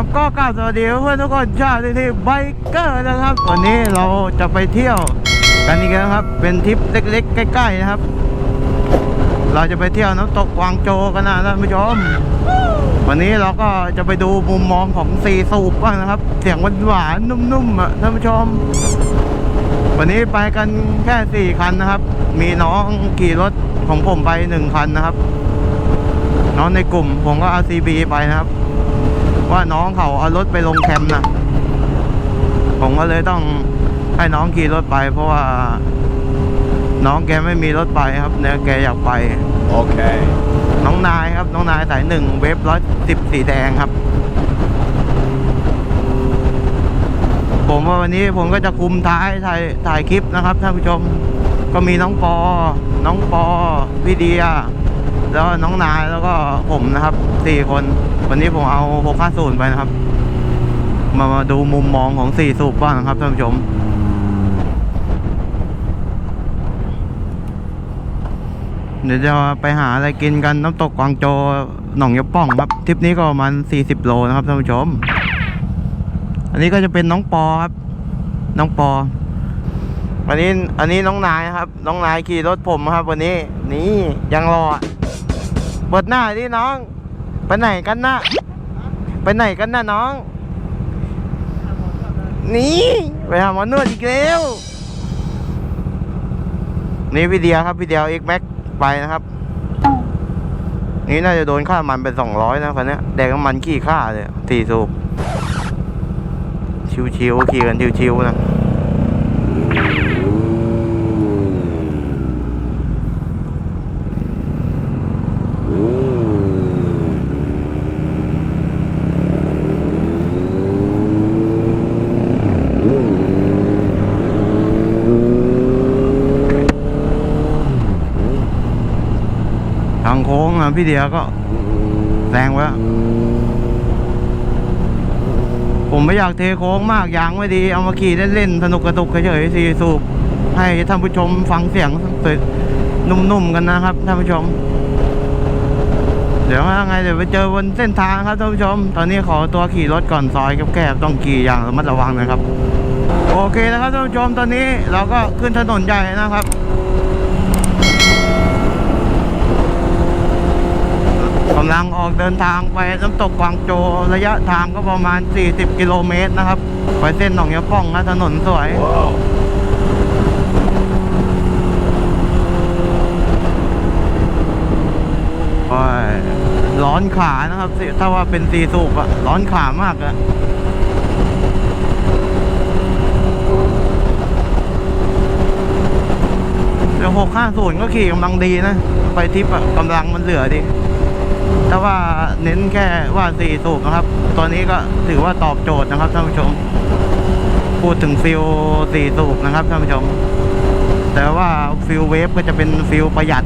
ครับก็กล่าสวัสดีเพื่อนทุกคนชาวที่ไบเกอร์นะครับ วันนี้เราจะไปเที่ยวกันอีกแล้วครับ เป็นทริปเล็กๆ ใกล้ๆนะครับ เราจะไปเที่ยวน้ำตกกวางโจกันนะท่านผู้ชม วันนี้เราก็จะไปดูมุมมองของซีสูบบ้างนะครับ เสียงหวานๆนุ่มๆอะท่านผู้ชม วันนี้ไปกันแค่สี่คันนะครับ มีน้องขี่รถของผมไปหนึ่งคันนะครับ น้องในกลุ่มผมก็เอา CB ไปนะครับ ว่าน้องเขาเอารถไปลงแคมป์นะผมก็เลยต้องให้น้องขี่รถไป เพราะว่า น้องแกไม่มีรถไปครับเนี่ยแกอยากไป Okay. น้องนายครับ น้องนายสายหนึ่งเวฟร้อยสิบสีแดงครับ ผมว่าวันนี้ผมก็จะคุมท้ายถ่ายถ่ายคลิปนะครับท่านผู้ชม ก็มีน้องปอ น้องปอพี่เดีย แล้วน้องนายแล้วก็ผมนะครับสี่คน วันนี้ผมเอาหกห้าศูนย์ไปนะครับ มามาดูมุมมองของสี่สูบบ้างนะครับท่านผู้ชมเดี๋ยวจะไปหาอะไรกินกันน้ำตกกวางโจหนองยะป่องครับทริปนี้ก็ประมาณ40 โลนะครับท่านผู้ชม อันนี้ก็จะเป็นน้องปอครับ น้องปอ วันนี้อันนี้น้องนายครับ น้องนายขี่รถผมครับ วันนี้ นี่ยังรอ อะเปิดหน้าดิน้อง ไปไหนกันนะไปไหนกันนะน้อง นี่ไปหาหมอนวดอีกแล้วนี่พี่เดียครับพี่เดียเอ็กแม็กไปนะครับ นี่น่าจะโดนค่ามันเป็นสองร้อยนะคันนี้แดกน้ำมันขี้ค่าเลยสี่สูบชิวๆขี่กันชิวๆนะทางโค้งนะพี่เดียก็แซงไว้แล้วผมไม่อยากเทโค้งมากยางไม่ดี เอามาขี่เล่นๆสนุกกระตุกเฉยๆสีสูบให้ท่านผู้ชมฟังเสียงสวยนุ่มๆกันนะครับท่านผู้ชม เดี๋ยวว่าไงเดี๋ยวไปเจอบนเส้นทางครับท่านผู้ชม ตอนนี้ขอตัวขี่รถก่อนซอยแคบๆต้องขี่อย่างระมัดระวังนะครับ โอเคนะครับท่านผู้ชมตอนนี้เราก็ขึ้นถนนใหญ่นะครับ กำลังออกเดินทางไปน้ำตกกวางโจระยะทางก็ประมาณ 40 กิโลเมตรนะครับ ไปเส้นหนองยะป้องนะถนนสวย Whoa. โอ้ยร้อนขานะครับสิถ้าว่าเป็นซีสูบอะร้อนขามากอะเดี๋ยวหกห้าศูนย์ก็ขี่กำลังดีนะ ไปทริปอะกำลังมันเหลือดี ถ้าว่าเน้นแค่ว่าสี่สูบนะครับ ตัวนี้ก็ถือว่าตอบโจทย์นะครับท่านผู้ชม พูดถึงฟิลสี่สูบนะครับท่านผู้ชม แต่ว่าฟิลเวฟก็จะเป็นฟิลประหยัด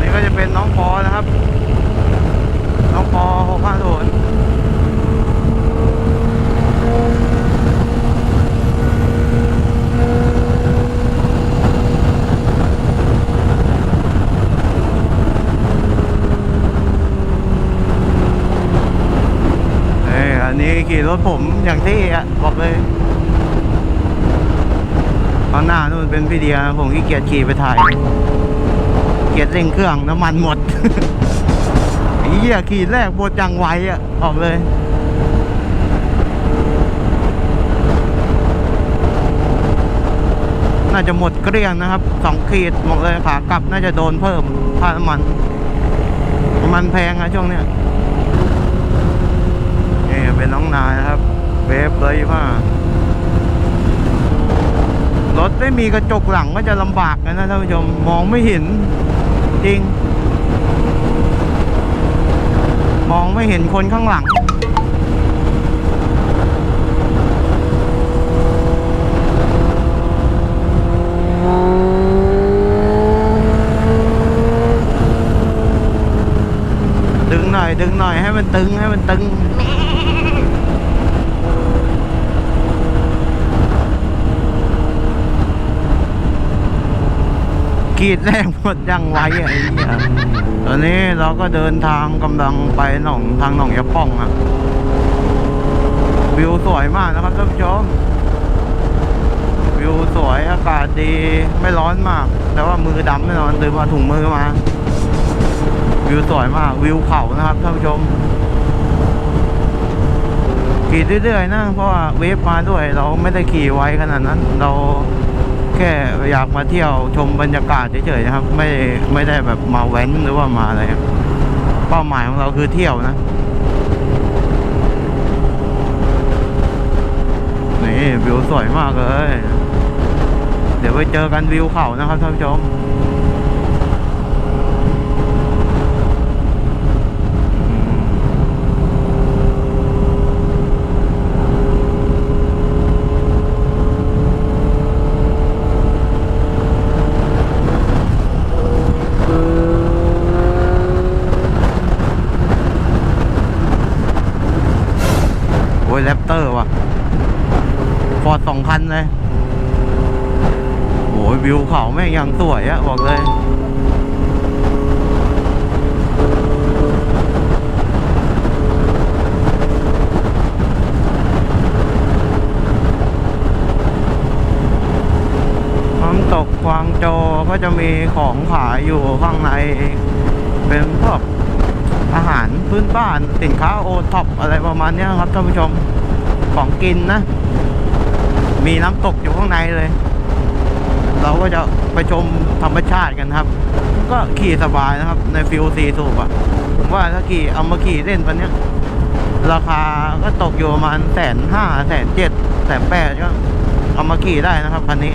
นี่ก็จะเป็นน้องปอนะครับ น้องปอหกห้าศูนย์เอ้ยอันนี้ขี่ รถผมอย่างที่อะบอกเลยข้างหน้านู่นเป็นพี่เดียผมขี้เกียจขี่ไปถ่ายเกียร์เร่งเครื่องน้ำมันหมดไอ้เหี้ยขีดแรกหมดจังไวอะออกเลย น่าจะหมดเกลี้ยงนะครับสองขีดหมดเลยขากลับน่าจะโดนเพิ่มค่าน้ำมันน้ำมันแพงนะช่วงเนี้ย เป็นน้องนายนะครับ เวฟเลยว่ารถไม่มีกระจกหลังก็จะลำบากนะท่านผู้ชมมองไม่เห็นจริง มองไม่เห็นคนข้างหลังดึงหน่อย ดึงหน่อยให้มันตึงให้มันตึง ขีดแรกหมดยังไวอะไอ้เหี้ยตอนนี้เราก็เดินทางกำลังไปหนองทางหนองยะป้องอะวิวสวยมากนะครับท่านผู้ชม วิวสวยอากาศดีไม่ร้อนมาก แต่ว่ามือดำแน่นอนตืมมาถุงมือมา วิวสวยมาก วิวเขานะครับท่านผู้ชมขี่เรื่อยๆนะเพราะว่าเวฟมาด้วยเราไม่ได้ขี่ไวขนาดนั้น เรา แค่อยากมาเที่ยวชมบรรยากาศเฉยๆนะครับ ไม่ไม่ได้แบบมาแว้นหรือว่ามาอะไรเป้าหมายของเราคือเที่ยวนะนี่วิวสวยมากเลย เดี๋ยวไปเจอกันวิวเขานะครับท่านผู้ชม แรปเตอร์ว่ะ ฟอร์ดสองคันเลยโอ้ยวิวเขาแม่งยังสวยอะบอกเลยน้ำตกกวางโจก็จะมีของขายอยู่ข้างใน เป็นพวก อาหารพื้นบ้านสินค้าโอท็อปอะไรประมาณนี้ครับท่านผู้ชมของกินนะ มีน้ำตกอยู่ข้างในเลย เราก็จะไปชมธรรมชาติกันครับ ก็ขี่สบายนะครับ ในฟิลซีสูบอะผมว่าถ้าขี่เอามาขี่เล่นวันนี้ราคาก็ตกอยู่ประมาณแสนห้าแสนเจ็ดแสนแปดก็เอามาขี่ได้นะครับคันนี้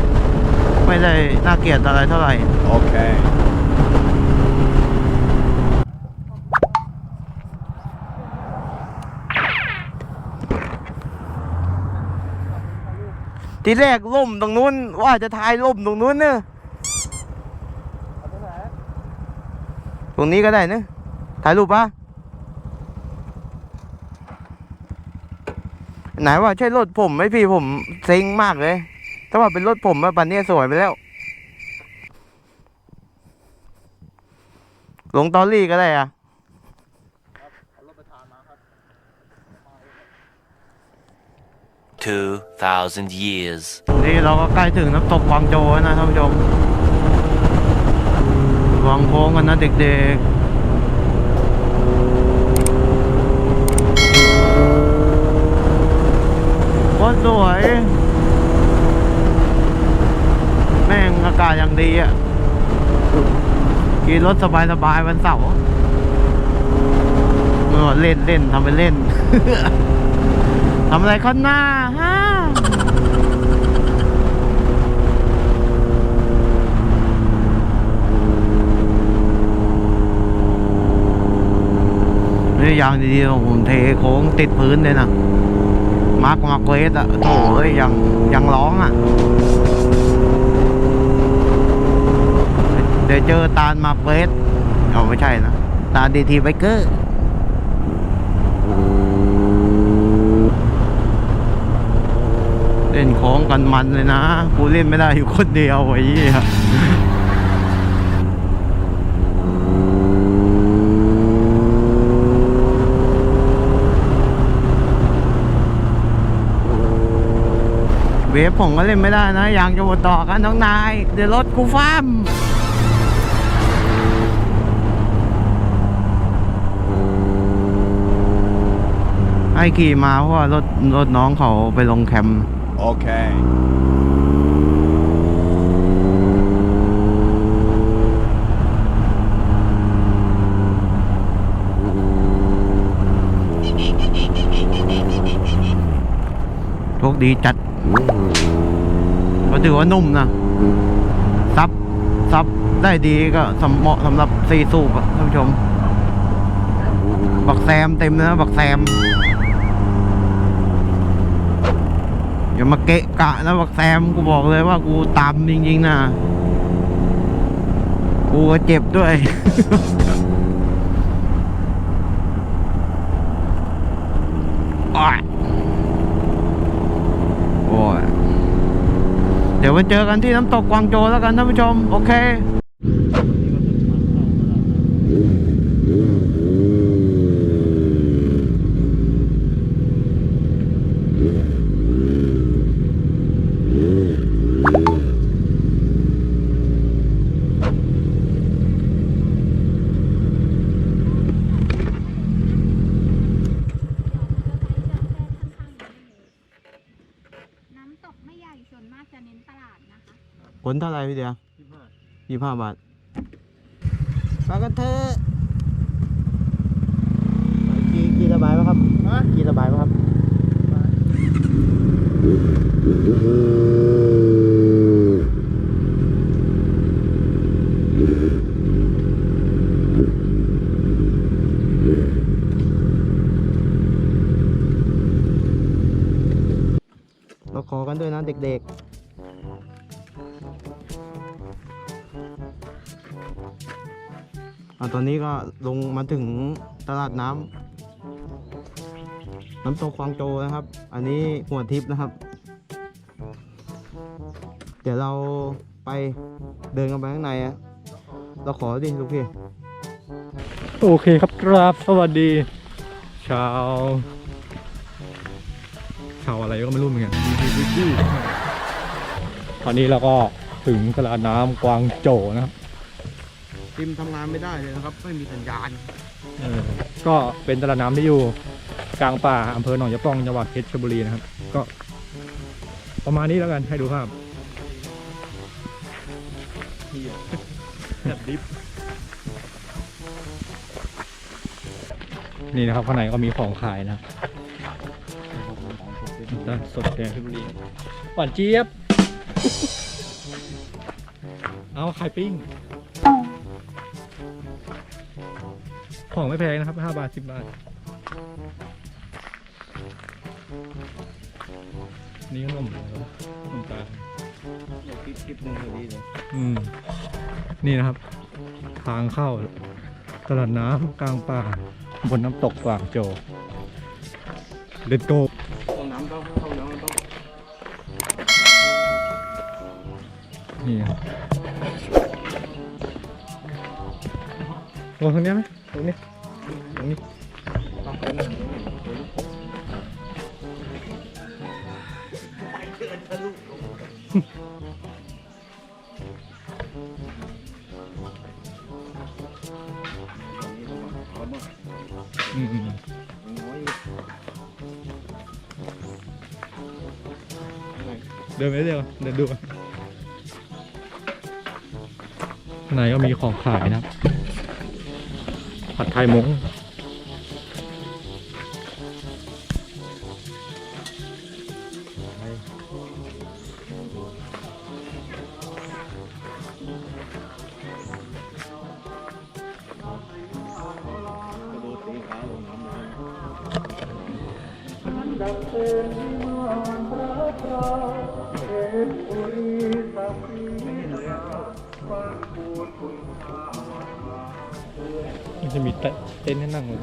ไม่ได้น่าเกลียดอะไรเท่าไหร่ Okay. ทีแรกล่มตรงนู้น ว่าจะถ่ายล่มตรงนู้นเนอะตรงนี้ก็ได้เนอะถ่ายรูปปะไหนว่าใช่รถผมไหมพี่ผมเซ็งมากเลยถ้าว่าเป็นรถผมอะปันนี้สวยไปแล้ว ลงตอรี่ก็ได้อะ 2,000 years นี่เราก็ใกล้ถึงน้ำตกวางโจแล้วนะท่านผู้ชมวางโค้งกันนะเด็กๆโคตรสวย แม่งอากาศอย่างดีอะขี่รถสบายๆวันเสาร์เออเล่นเล่นทำไปเล่น ทำอะไรข้างหน้าฮะนี่ยางดีๆของผมเทโค้งติดพื้นเลยนะมาร์กมาร์กเวสอะโถเอ้ยยังยังร้องอะเดี๋ยวเจอตาลมาร์กเวสเอาไม่ใช่นะตาดีทีไบเกอร์ เล่นโค้งกันมันเลยนะ กูเล่นไม่ได้อยู่คนเดียวไอ้เหี้ยเวฟผมก็เล่นไม่ได้นะยางจะหมดต่อกันน้องนาย เดี๋ยวรถกูฟ้ามให้ขี่มาเพราะว่ารถรถน้องเขาไปลงแคมป์ Okay. โชคดีจัดก็ถือว่านุ่มนะ ซับ ซับได้ดีก็สำเหมาะสำหรับซีสูบอะท่านผู้ชม บักแซมเต็มเลยนะ บักแซม อย่ามาเกะกะนะบักแซมกูบอกเลยว่ากูตามจริงๆนะกูก็เจ็บด้วยอ้อยโอ้ยเดี๋ยวไปเจอกันที่น้ำตกกวางโจแล้วกันท่านผู้ชม โอเค น้ำตกไม่ใหญ่ส่วนมากจะเน้นตลาดนะคะ ผลเท่าไหร่ พี่เดียยี่ห้าบาทไปกันเถอะ ตอนนี้ก็ลงมาถึงตลาดน้ำน้ำตกควางโจนะครับ อันนี้หัวทิพย์นะครับ เดี๋ยวเราไปเดินกันไปข้างในอะเราขอดิลูกพี่โอเคครับครับสวัสดี ชาวชาวอะไรก็ไม่รู้เหมือนกันตอนนี้เราก็ถึงตลาดน้ำกวางโจนะครับ จิมทำงานไม่ได้เลยนะครับ ไม่มีสัญญาณเออก็เป็นตลาดน้ำที่อยู่กลางป่าอำเภอหนองยะปล่องจังหวัดเพชรบุรีนะครับ ก็ ประมาณนี้แล้วกันให้ดูภาพดิฟนี่นะครับข้างในก็มีของขายนะครับด้านสดแดงเพชรบุรีหวานเจี๊ยบ เอาไข่ปิ้ง ของไม่แพงนะครับ5บาท10บาท นี่ขนมอะไรวะขนมตาลคลิปคลิปหนึ่งดีเลยอืม นี่นะครับ ทางเข้า ตลาดน้ำกลางป่า บนน้ำตกกวางโจวเลตโกห้องน้ำต้องห้องน้ำต้องนี่ครับลงทางนี้ไหม อืมอืมเดินไปเรื่อยๆเดินดูกันข้างในก็มีของขายนะครับผัดไทยมง มันจะมีเต้นเต้นให้นั่งเลย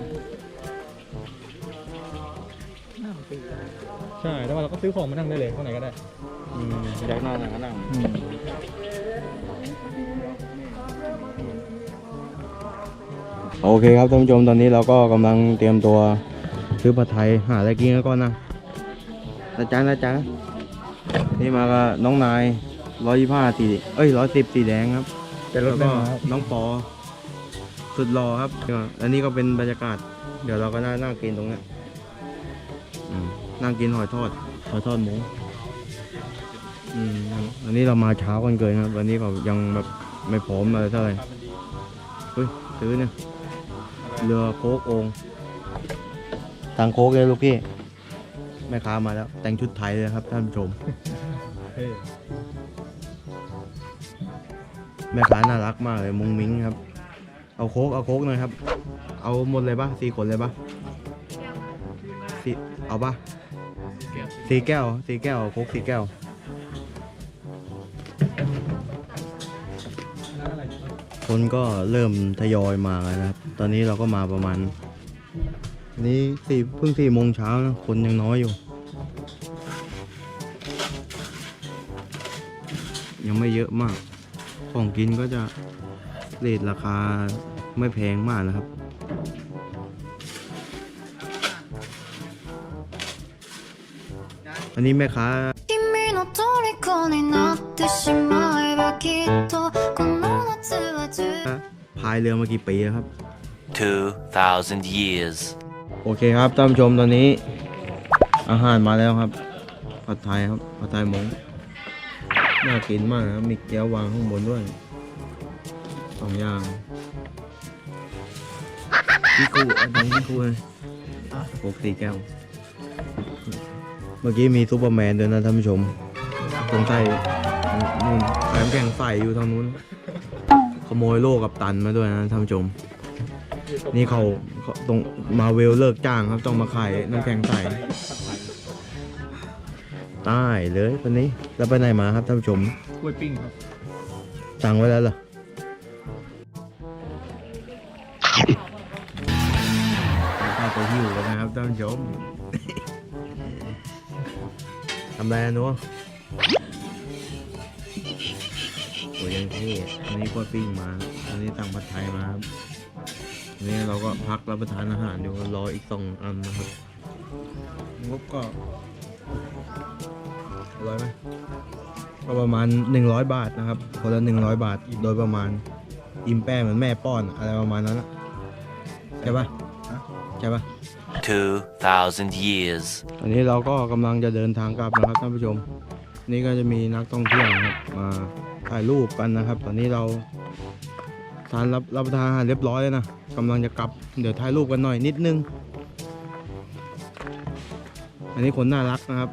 ใช่แล้วเราก็ซื้อของมานั่งได้เลยข้างไหนก็ได้อืมอยากนั่งไหนก็นั่งอืมโอเคครับท่านผู้ชมตอนนี้เราก็กำลังเตรียมตัว ซื้อผัดไทยหาอะไรกินกันก่อนนะนะจ๊ะนะจ๊ะนี่มากับน้องนายร้อยยี่ห้าสีเอ้ยร้อยสิบสีแดงครับเป็นรถแล้วแม่ก็มาครับน้องปอ สุดรอครับอันนี้ก็เป็นบรรยากาศ เดี๋ยวเราก็นั่งนั่งกินตรงเนี้ยอืมนั่งกินหอยทอดหอยทอดหมูอืมอันนี้เรามาเช้ากันเกินครับ วันนี้เขายังแบบไม่พร้อมอะไรเท่าไหร่เฮ้ยซื้อเนี่ยเรือโคกองค์ ทางโคกเลยลูกพี่ แม่ค้ามาแล้ว แต่งชุดไทยเลยครับท่านผู้ชมเฮ้ยแม่ค้าน่ารักมากเลย มุ้งมิ้งครับ เอาโคกเอาโคกหน่อยครับ เอาหมดเลยปะสี่ขนเลยปะสี่เอาปะสี่แก้วสี่แก้วเอาโคกสี่แก้วคนก็เริ่มทยอยมาแล้วนะครับ ตอนนี้เราก็มาประมาณอั นี้สี่เพิ่งสี่โมงเช้านะ คนยังน้อยอยู่ ยังไม่เยอะมาก ของกินก็จะเรทราคาไม่แพงมากนะครับ อันนี้แม่ค้าพายเรือมากี่ปีแล้วครับ2,000 years โอเคครับท่านผู้ชมตอนนี้ อาหารมาแล้วครับผัดไทยครับผัดไทยหมงน่ากินมากนะครับมีเกี๊ยววางข้างบนด้วยสองอย่างพี่กูอันนี้พี่กูเลยปกติแก้ว เมื่อกี้มีซูเปอร์แมนด้วยนะท่านผู้ชมตรงใต้นู่นแผมแข่งไฟอยู่ทางนู้น ขโมยโล่กับตันมาด้วยนะท่านผู้ชม นี่เขาเขาตรงมาเวลเลิกจ้างครับ ต้องมาขายน้ำแข็งใสตายเลยคนนี้แล้วไปไหนมาครับท่านผู้ชมกล้วยปิ้งครับสั่งไว้แล้วเหรอข้าวตัวหิวกันนะครับท่านผู้ชมทำอะไรอะหนูโอ้ยยังเท่อันนี้กล้วยปิ้งมาอันนี้ตังผัดไทยมาครับอั นนี้เราก็พักรับประทานอาหารอยู่รออีกสองอันนะครับงบก็ร้อยไหมก็ประมาณ 100 บาทนะครับคนละ100 บาทโดยประมาณอิ่มแป้งเหมือนแม่ป้อนอะไรประมาณนั้นนะใช่ปะใช่ปะ2,000 years. อันนี้เราก็กำลังจะเดินทางกลับนะครับท่านผู้ชม นี่ก็จะมีนักท่องเที่ยวนะครับมาถ่ายรูปกันนะครับ ตอนนี้เรา ทานรับรับประทานอาหารเรียบร้อยแล้วนะกำลังจะกลับ เดี๋ยวถ่ายรูปกันหน่อยนิดนึง อันนี้คนน่ารักนะครับ